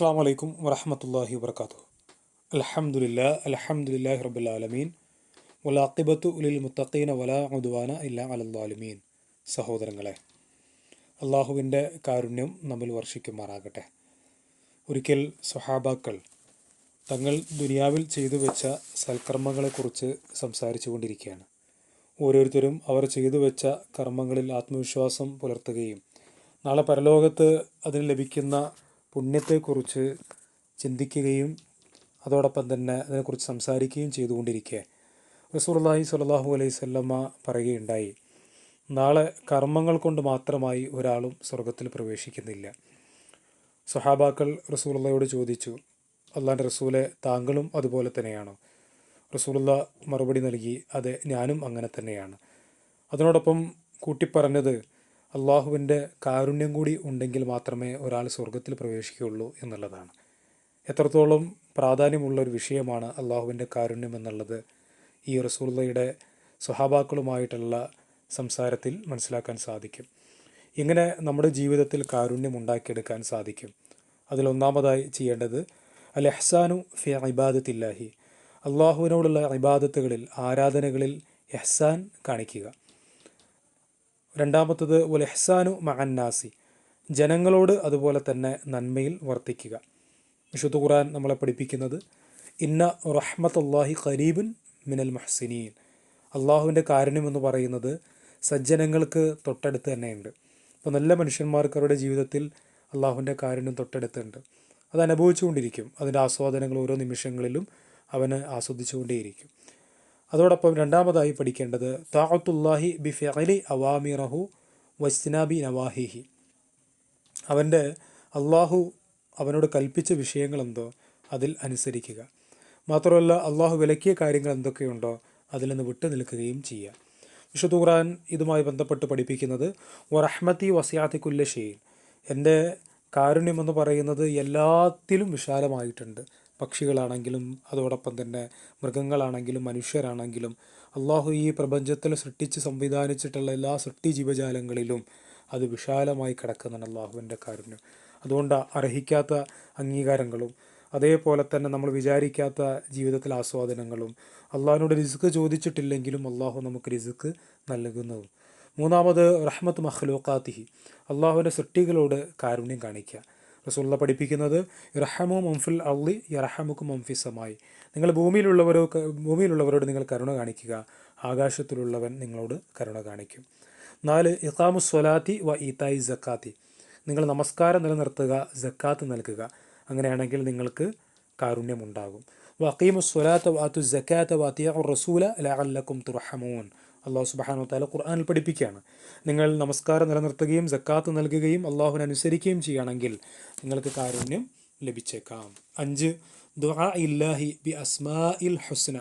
അസ്സാം വലൈക്കും വറഹമത്തല്ലാഹി വർക്കാത്തു അലഹമുല്ല അലഹമുല്ലാഹി റബുലാലമീൻ വലാഖിബത്തു ഉലിൽ മുത്തഖീന വലാ ഉദ്വാന ഇല്ല അലല്ലാലുമീൻ സഹോദരങ്ങളെ അള്ളാഹുവിന്റെ കാരുണ്യം നമ്മിൽ വർഷിക്കുമാറാകട്ടെ. ഒരിക്കൽ സ്വഹാബാക്കൾ തങ്ങൾ ദുനിയാവിൽ ചെയ്തു വെച്ച സൽക്കർമ്മങ്ങളെക്കുറിച്ച് സംസാരിച്ചു കൊണ്ടിരിക്കുകയാണ് ഓരോരുത്തരും അവർ ചെയ്തു വെച്ച കർമ്മങ്ങളിൽ ആത്മവിശ്വാസം പുലർത്തുകയും നാളെ പരലോകത്ത് അതിന് ലഭിക്കുന്ന പുണ്യത്തെക്കുറിച്ച് ചിന്തിക്കുകയും അതോടൊപ്പം തന്നെ അതിനെക്കുറിച്ച് സംസാരിക്കുകയും ചെയ്തുകൊണ്ടിരിക്കെ. റസൂർലാഹി സ്വല്ലല്ലാഹു അലൈഹി സ്വല്ലമ്മ പറയുകയുണ്ടായി നാളെ കർമ്മങ്ങൾ കൊണ്ട് മാത്രമായി ഒരാളും സ്വർഗത്തിൽ പ്രവേശിക്കുന്നില്ല. സ്വഹാബാക്കൾ റസൂലുള്ളയോട് ചോദിച്ചു അള്ളാന്റെ റസൂലെ താങ്കളും അതുപോലെ തന്നെയാണോ? റസൂലുള്ള മറുപടി നൽകി അതെ ഞാനും അങ്ങനെ തന്നെയാണ്. അതിനോടൊപ്പം കൂട്ടിപ്പറഞ്ഞത് അള്ളാഹുവിന്റെ കാരുണ്യം കൂടി ഉണ്ടെങ്കിൽ മാത്രമേ ഒരാൾ സ്വർഗത്തിൽ പ്രവേശിക്കുകയുള്ളൂ എന്നുള്ളതാണ്. എത്രത്തോളം പ്രാധാന്യമുള്ള ഒരു വിഷയമാണ് അള്ളാഹുവിന്റെ കാരുണ്യം എന്നുള്ളത് ഈ റസൂള്ളയുടെ സ്വഹാബാക്കളുമായിട്ടുള്ള സംസാരത്തിൽ മനസ്സിലാക്കാൻ സാധിക്കും. ഇങ്ങനെ നമ്മുടെ ജീവിതത്തിൽ കാരുണ്യം ഉണ്ടാക്കിയെടുക്കാൻ സാധിക്കും. അതിലൊന്നാമതായി ചെയ്യേണ്ടത് അൽ എഹ്സാനു ഫി ഇബാദത്തില്ലാഹി. അള്ളാഹുവിനോടുള്ള ഇബാദത്തുകളിൽ ആരാധനകളിൽ എഹ്സാൻ കാണിക്കുക. രണ്ടാമത്തത് ഉൽ എഹ്സാനു മഅന്നാസി ജനങ്ങളോട് അതുപോലെ തന്നെ നന്മയിൽ വർത്തിക്കുക. വിശുദ്ധ ഖുർആൻ നമ്മളെ പഠിപ്പിക്കുന്നത് ഇന്ന റഹ്മത്തല്ലാഹി ഖരീബുൻ മിനൽ മഹ്സിനീൻ അള്ളാഹുവിന്റെ കാരുണ്യം എന്ന് പറയുന്നത് സജ്ജനങ്ങൾക്ക് തൊട്ടടുത്ത് തന്നെയുണ്ട്. അപ്പോൾ നല്ല മനുഷ്യന്മാർക്ക് അവരുടെ ജീവിതത്തിൽ അള്ളാഹുവിന്റെ കാരുണ്യം തൊട്ടടുത്തുണ്ട്. അത് അനുഭവിച്ചുകൊണ്ടിരിക്കും. അതിന്റെ ആസ്വാദനങ്ങൾ ഓരോ നിമിഷങ്ങളിലും അവന് ആസ്വദിച്ചുകൊണ്ടേയിരിക്കും. അതോടൊപ്പം രണ്ടാമതായി പഠിക്കേണ്ടത് താഅത്തുല്ലാഹി ബി ഫലി അവാമിറഹു വസ്നാബി നവാഹിഹി. അവന്റെ അള്ളാഹു അവനോട് കൽപ്പിച്ച വിഷയങ്ങളെന്തോ അതിൽ അനുസരിക്കുക. മാത്രമല്ല അള്ളാഹു വിലക്കിയ കാര്യങ്ങൾ എന്തൊക്കെയുണ്ടോ അതിൽ നിന്ന് വിട്ടു നിൽക്കുകയും ചെയ്യുക. വിശുദ്ധ ഖുർആൻ ഇതുമായി ബന്ധപ്പെട്ട് പഠിപ്പിക്കുന്നത് വറഹ്മത്തി വസിയാത്തി കുല്ല ഷെയ്ൻ എന്റെ കാരുണ്യം എന്ന് പറയുന്നത് എല്ലാത്തിലും വിശാലമായിട്ടുണ്ട്. പക്ഷികളാണെങ്കിലും അതോടൊപ്പം തന്നെ മൃഗങ്ങളാണെങ്കിലും മനുഷ്യരാണെങ്കിലും അള്ളാഹു ഈ പ്രപഞ്ചത്തിൽ സൃഷ്ടിച്ച് സംവിധാനിച്ചിട്ടുള്ള എല്ലാ സൃഷ്ടി ജീവജാലങ്ങളിലും അത് വിശാലമായി കിടക്കുന്നതാണ് അള്ളാഹുവിന്റെ കാരുണ്യം. അതുകൊണ്ട് അർഹിക്കാത്ത അംഗീകാരങ്ങളും അതേപോലെ തന്നെ നമ്മൾ വിചാരിക്കാത്ത ജീവിതത്തിലെ ആസ്വാദനങ്ങളും അള്ളാഹിനോട് റിസ്ക് ചോദിച്ചിട്ടില്ലെങ്കിലും അള്ളാഹു നമുക്ക് റിസ്ക് നൽകുന്നതും. മൂന്നാമത് റഹ്മത്ത് മഖ്ലൂഖാത്തിഹി അള്ളാഹുവിന്റെ സൃഷ്ടികളോട് കാരുണ്യം കാണിക്കുക. റസൂള്ള പഠിപ്പിക്കുന്നത് ഇറഹമു മംഫിൽ അള്ളി ഇറഹമുക്ക് മംഫിസമായി നിങ്ങൾ ഭൂമിയിലുള്ളവരോ ഭൂമിയിലുള്ളവരോട് നിങ്ങൾ കരുണ കാണിക്കുക ആകാശത്തിലുള്ളവൻ നിങ്ങളോട് കരുണ കാണിക്കും. നാല് ഇഖാമു സ്വലാത്തി വ ഈത്തായി ജക്കാത്തി നിങ്ങൾ നമസ്കാരം നിലനിർത്തുക ജക്കാത്ത് നൽകുക. അങ്ങനെയാണെങ്കിൽ നിങ്ങൾക്ക് കാരുണ്യമുണ്ടാകും. വക്കീമു സ്വലാത്ത വാത്തു ജക്കാത്ത വാത്തിയ റസൂല ലഅല്ലക്കും തുറഹമൂൻ അള്ളാഹു സുബാനോ താല ഖുർആാനിൽ പഠിപ്പിക്കുകയാണ്. നിങ്ങൾ നമസ്കാരം നിലനിർത്തുകയും ജക്കാത്ത് നൽകുകയും അള്ളാഹുവിനെ അനുസരിക്കുകയും ചെയ്യുകയാണെങ്കിൽ നിങ്ങൾക്ക് കാരുണ്യം ലഭിച്ചേക്കാം. അഞ്ച് ദുആ ഇല്ലാഹി ബി അസ്മാ ഇൽ ഹുസ്ന.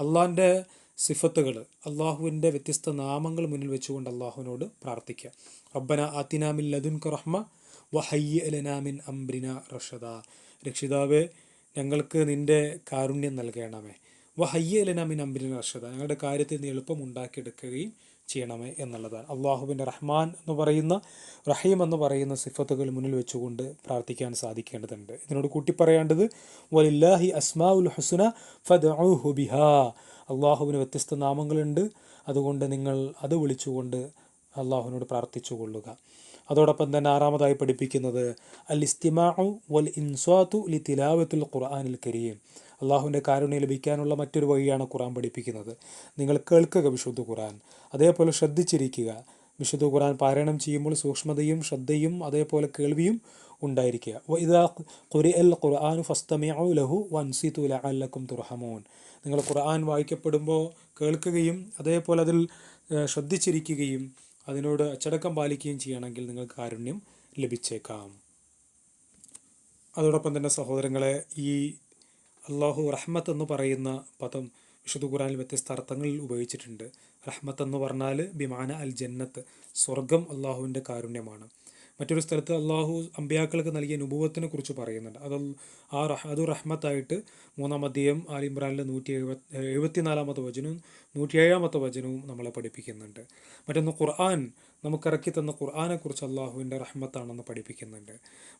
അള്ളാഹിന്റെ സിഫത്തുകൾ അള്ളാഹുവിന്റെ വ്യത്യസ്ത നാമങ്ങൾ മുന്നിൽ വെച്ചുകൊണ്ട് അള്ളാഹുവിനോട് പ്രാർത്ഥിക്കുക. റബ്ബന ആത്തിനാമിൻ ലദുൻക റഹ്മ വഹയ്യ ലനാമിൻ അംബ്രിന റഷദ. രക്ഷിതാവ് ഞങ്ങൾക്ക് നിന്റെ കാരുണ്യം നൽകണമേ. വഹയ്യ മിൻ അംബ്രിന റഷദ ഞങ്ങളുടെ കാര്യത്തിൽ നിന്ന് എളുപ്പം ഉണ്ടാക്കിയെടുക്കുകയും ചെയ്യണമേ എന്നുള്ളതാണ്. അള്ളാഹുവിന്റെ റഹ്മാൻ എന്ന് പറയുന്ന റഹീം എന്ന് പറയുന്ന സിഫത്തുകൾ മുന്നിൽ വെച്ചുകൊണ്ട് പ്രാർത്ഥിക്കാൻ സാധിക്കേണ്ടതുണ്ട്. ഇതിനോട് കൂട്ടി പറയേണ്ടത് വലില്ലാഹി അസ്മാ ഉൽ ഹുസുന ഫദ്ഉഹു ബിഹാ. അള്ളാഹുവിന് വ്യത്യസ്ത നാമങ്ങളുണ്ട്. അതുകൊണ്ട് നിങ്ങൾ അത് വിളിച്ചുകൊണ്ട് അള്ളാഹുവിനോട് പ്രാർത്ഥിച്ചു കൊള്ളുക അതോടൊപ്പം തന്നെ ആറാമതായി പഠിപ്പിക്കുന്നത് അൽ ഇസ്തിമാഉ വൽ ഇൻസ്വാത്തു ലി തിലാവത്തുൽ ഖുർആനിൽ കരീം. അള്ളാഹുവിന്റെ കാരുണ്യം ലഭിക്കാനുള്ള മറ്റൊരു വഴിയാണ് ഖുറാൻ പഠിപ്പിക്കുന്നത്. നിങ്ങൾ കേൾക്കുക വിശുദ്ധ ഖുറാൻ അതേപോലെ ശ്രദ്ധിച്ചിരിക്കുക. വിശുദ്ധ ഖുറാൻ പാരായണം ചെയ്യുമ്പോൾ സൂക്ഷ്മതയും ശ്രദ്ധയും അതേപോലെ കേൾവിയും ഉണ്ടായിരിക്കുക. ഇതാ ഖുരി അൽ ഖുർആൻ ഫസ്തമിഉ ലഹു വൻസിതു ലഅല്ലക്കും തുർഹമൂൻ. നിങ്ങൾ ഖുർആൻ വായിക്കപ്പെടുമ്പോൾ കേൾക്കുകയും അതേപോലെ അതിൽ ശ്രദ്ധിച്ചിരിക്കുകയും അതിനോട് അച്ചടക്കം പാലിക്കുകയും ചെയ്യണമെങ്കിൽ നിങ്ങൾക്ക് കാരുണ്യം ലഭിച്ചേക്കാം. അതോടൊപ്പം തന്നെ സഹോദരങ്ങളെ ഈ അള്ളാഹു റഹ്മത്ത് എന്ന് പറയുന്ന പദം വിശുദ്ധ ഖുറാനിൽ വ്യത്യസ്ത അർത്ഥങ്ങളിൽ ഉപയോഗിച്ചിട്ടുണ്ട്. റഹ്മത്ത് എന്ന് പറഞ്ഞാൽ ബിമാന അൽ ജന്നത്ത് സ്വർഗം അള്ളാഹുവിന്റെ കാരുണ്യമാണ്. മറ്റൊരു സ്ഥലത്ത് അള്ളാഹു അമ്പ്യാക്കൾക്ക് നൽകിയ നുഭവത്തിനെ കുറിച്ച് പറയുന്നുണ്ട്. അത് ആ റഹ് അത് റഹ്മത്തായിട്ട് മൂന്നാം അധ്യയം ആൽ ഇമ്രാനിലെ നൂറ്റി എഴുപത്തി എഴുപത്തിനാലാമത്തെ വചനവും നൂറ്റിയേഴാമത്തെ വചനവും നമ്മളെ പഠിപ്പിക്കുന്നുണ്ട്. മറ്റൊന്ന് ഖുർആൻ നമുക്കിറക്കി തന്ന ഖുർആാനെക്കുറിച്ച് അള്ളാഹുവിന്റെ റഹ്മത്താണെന്ന് പഠിപ്പിക്കുന്നുണ്ട്.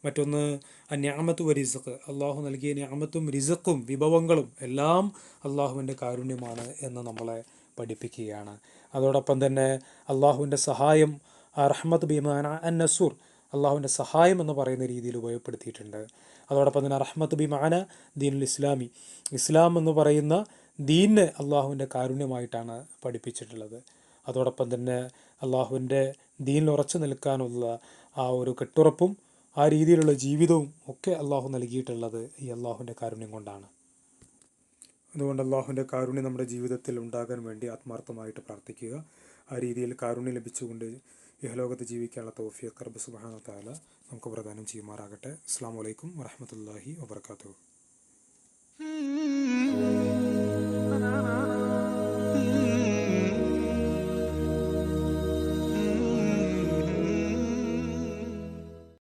മറ്റൊന്ന് അന്യാമത്ത് വ റിസക്ക് അള്ളാഹു നൽകിയ ന്യാമത്തും റിസക്കും വിഭവങ്ങളും എല്ലാം അള്ളാഹുവിന്റെ കാരുണ്യമാണ് എന്ന് നമ്മളെ പഠിപ്പിക്കുകയാണ്. അതോടൊപ്പം തന്നെ അള്ളാഹുവിന്റെ സഹായം റഹ്മത്ത് ബിമാന അൻ നസൂർ അള്ളാഹുവിന്റെ സഹായം എന്ന് പറയുന്ന രീതിയിൽ ഉപയോഗപ്പെടുത്തിയിട്ടുണ്ട്. അതോടൊപ്പം തന്നെ റഹ്മത്ത് ബിമാന ദീനുൽ ഇസ്ലാമി. ഇസ്ലാം എന്ന് പറയുന്ന ദീനിനെ അള്ളാഹുവിന്റെ കാരുണ്യമായിട്ടാണ് പഠിപ്പിച്ചിട്ടുള്ളത്. അതോടൊപ്പം തന്നെ അള്ളാഹുവിന്റെ ദീനിൽ ഉറച്ചു നിൽക്കാനുള്ള ആ ഒരു കെട്ടുറപ്പും ആ രീതിയിലുള്ള ജീവിതവും ഒക്കെ അള്ളാഹു നൽകിയിട്ടുള്ളത് ഈ അള്ളാഹുവിന്റെ കാരുണ്യം കൊണ്ടാണ്. അതുകൊണ്ട് അള്ളാഹുവിന്റെ കാരുണ്യം നമ്മുടെ ജീവിതത്തിൽ ഉണ്ടാകാൻ വേണ്ടി ആത്മാർത്ഥമായിട്ട് പ്രാർത്ഥിക്കുക. ആ രീതിയിൽ കാരുണ്യം ലഭിച്ചുകൊണ്ട് ഇഹലോകത്ത് ജീവിക്കാനുള്ള തോഫിയ കർബ് സുബാന താല നമുക്ക് പ്രദാനം ചെയ്യുമാറാകട്ടെ. അസ്സാം വലൈക്കും വറഹമത്തല്ലാഹി വബർക്കാത്തു